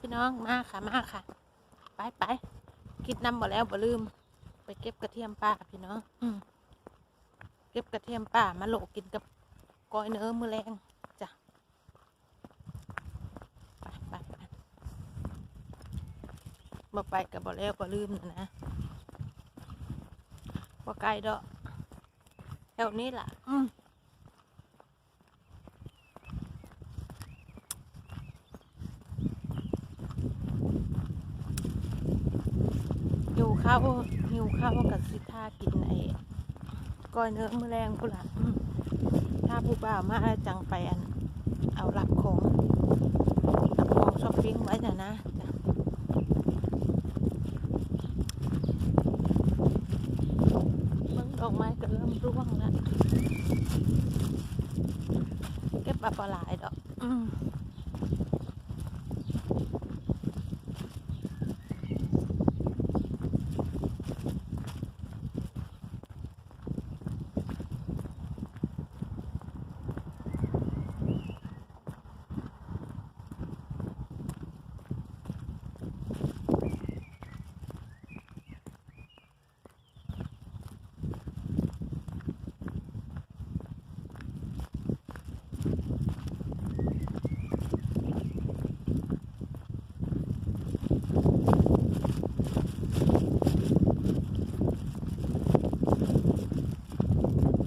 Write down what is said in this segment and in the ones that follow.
พี่น้องมาค่ะมาค่ะ ไปไปคิดนำบ่แล้วบ่ลืม ไปเก็บกระเทียมป่าพี่น้องอืเก็บกระเทียมป่ามาโหลกกินกับก้อยเนื้อมือแรงจ้ะไปไปไปบ่ไปกับบ่แล้วบ่ลืมนะนะบ่ไกลดอกแถวนี้ล่ะ อืม หิวข้าวหิวข้าวกับสิท่ากินไอ้ก้อยเนื้อมือแรงกูนละถ้าผู้บ่าวมาจังไปอัน เอาหลับของหลับของช้อปปิ้งไว้นะนะจ้ะเบิ่งดอกไม้ก็เริ่มร่วงแล้วเก็บปลาปลาหลายดอก อืม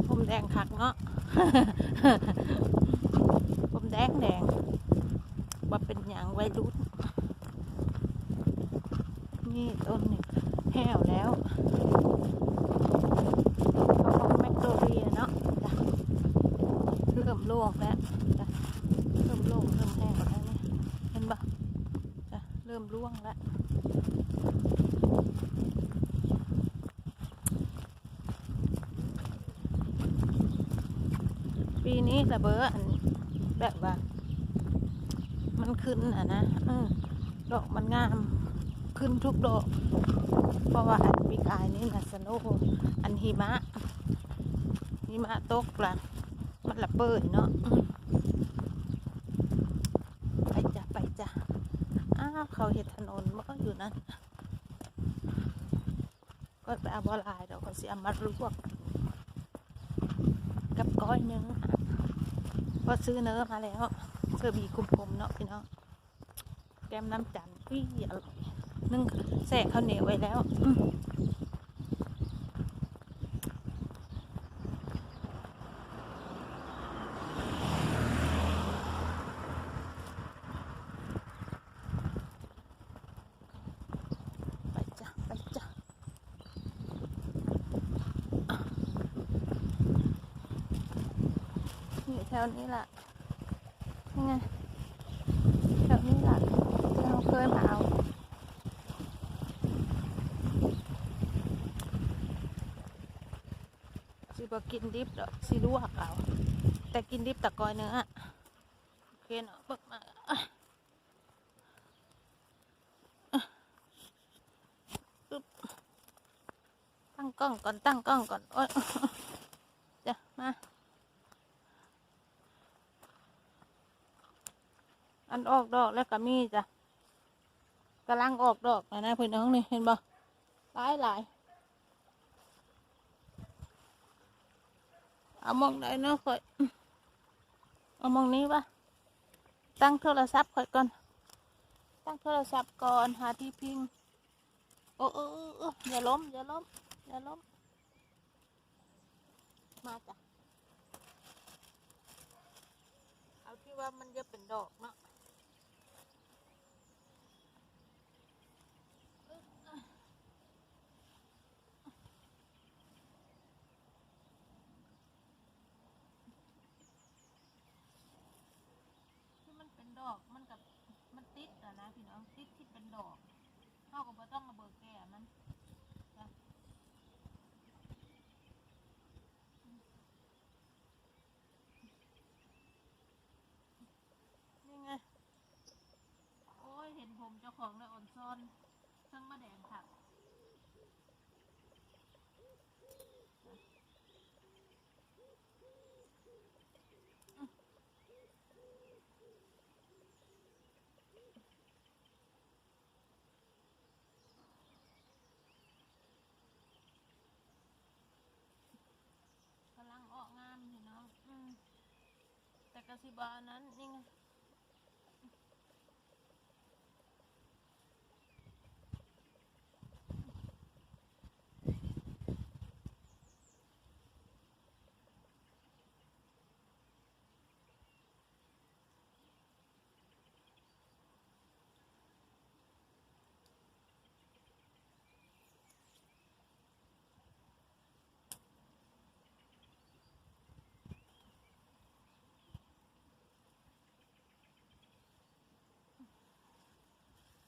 ผมแดงคักเนาะ ผมแดงแดงว่าเป็นอย่างไวยรุ่นนี่ต้นนี่แห้วแล้วของแมคโดเรียเนาะเริ่มโล่งแล้วเริ่มโล่งเริ่มแห้งแล้วเนี่ยเห็นปะจ้ะเริ่มร่วงแล้ว ปีนี้ระเบ้ออันแบบว่า มันขึ้นอะนะเออดอกมันงาม ขึ้นทุกดอก เพราะว่าอันปีกายนี่นะสโนอันหิมะหิมะตกละมันระเบิดเนาะไปจ้ะไปจ้ะอ้าวเขาเห็ดถนนมันก็อยู่นั่นก็ไปเอาบอลายเดี๋ยวเขาเสียมาลวกกับก้อยเพอก็ซื้อเนื้อมาแล้วเสื้อบีกลมๆเนาะพี่น้องแกมน้ำจันทร์อุ้ยอร่อยนึ่งแสะข้าวเหนียวไว้แล้วอืมไปจ้ะไปจ้ะ อยู่แถ วนี้แหละนี่ไงแถวนี้แหละที่เราเคยมาเอาสิบกินดิบดอกสิลวกเอาแต่กินดิบตะกอยเนื้อโอเคเนาะเบิกมาตั้งกล้องก่อนตั้งกล้องก่อนโอ๊ยจ้ะมา อันออกดอกแล้วก็มีจ้ะกำลังออกดอกนะนะเพื่อนน้องนี่เห็นบ่หลายหลายเอามองได้เนาะค่อยเอามองนี้ปะตั้งโทรศัพท์ค่อยก่อน ตั้งโทรศัพท์ก่อนหาที่พิงโอ้เออออเอออย่าล้มอย่าล้มอย่าล้มมาจ้ะเอาที่ว่ามันจะเป็นดอกเนาะ ที่มันเป็นดอกมันกับมันติดอะนะ พี่น้องติดที่เป็นดอกเท่ากับว่าต้องมาเบิกแก่มันนี่ไง โอ้ย เห็นผมเจ้าของเลยอ่อนซ่อนทั้งมะแดงค่ะ กระสิบานั้นนี่ไง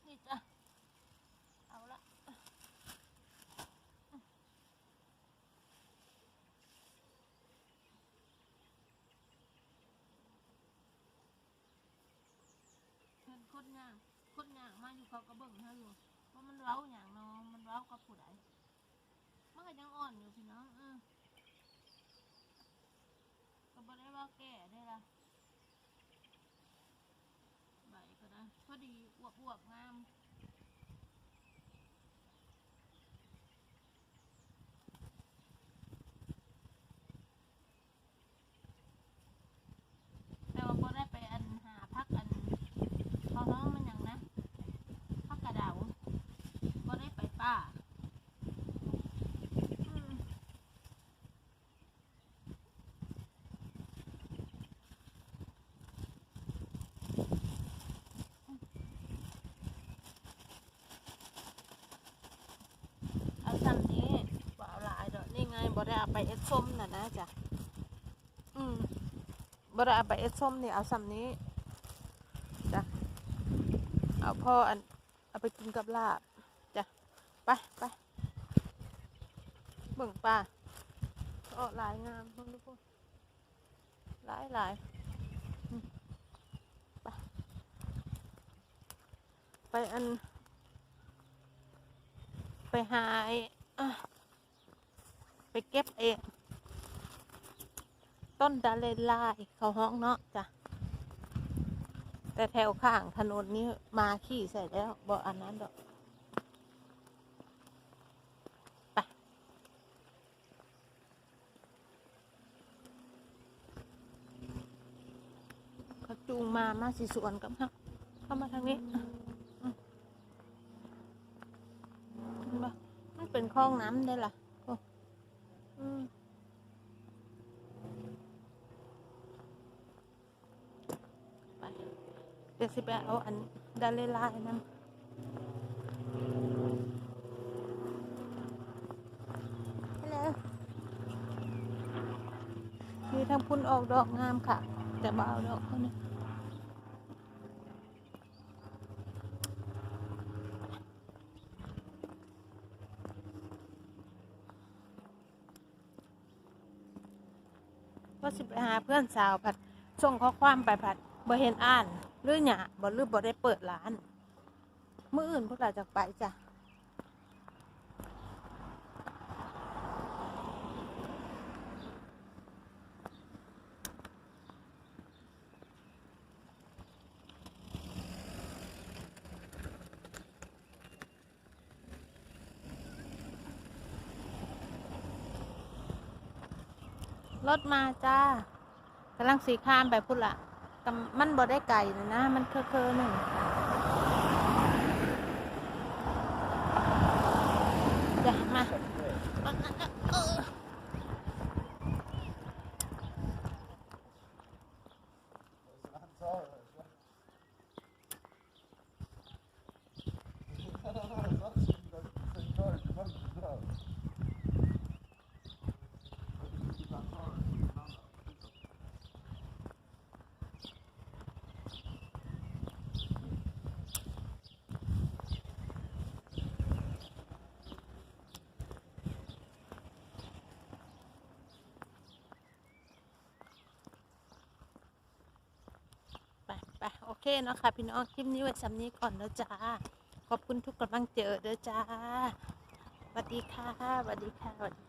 นี่จ้ะเอาละเห็น คนย่างคนย่างมาอยู่เขาก็เบิ่งเขาอยู่ว่ามันเล้าอย่างเน้องมันเล้ากับผู้ใดมันก็ยังอ่อนอยู่พี่น้องเออก็บ่ได้ว่าแก่ได้ละใบก็ได้พอดีอวบอวบๆงาม แต่ว่าก็ได้ไปอันหาพักอันพอน้องมันหยังนะพักกระเดาก็ได้ไปป่าอืมเอาซ้ำนี้บ่เอาหลายดอกนี่ไง บ่ได้เอาไปเอ็ดส้มน่ะนะจ๊ะอืมบ่ได้เอาไปเอ็ดส้มนี่เอาซ้ำนี้จ้ะเอาพ่ออันเอาไปกินกับลาบจ้ะไปไปเบิ่งป่าโอ้หลายงามทุกคนหลายหลายไปไปอัน ไปหาไอ้อะ เก็บเอง ต้นดาเลนลายเขาห้องเนาะจ้ะ แต่แถวข้างถนนนี้มาขี่ใส่แล้วบอกอันนั้นดอกไปเขาจูงมา มาสิสวนกับเขาเข้ามาทางนี้มันเป็นคลองน้ำได้ล่ะโอ้อืม ไป เดี๋ยวสิไปเอาอันดาเลลายนั่นฮัลโหลมีทั้งพุ่นออกดอกงามค่ะ แต่บ่เอาดอกเขาเนี่ยว่าสิไปหาเพื่อนสาวผัดส่งข้อความไปผัดบ่เห็นอ่าน หรือหยาบ่หรือบ่ได้เปิดร้านมื้ออื่นพวกเราจะไปจ้ะรถมาจ้ากำลังสีข้ามไปพุ่นละ กำมันบ่ได้ไก่เลยนะ มันเคอะๆหนึ่งจะมาเออ เคเนาะค่ะพี่น้องคลิปนี้ไว้สำนี้ก่อนแล้วจ้า ขอบคุณทุกกำลังเจอเด้อจ้าสวัสดีค่ะสวัสดีค่ะสวัสดีค่ะ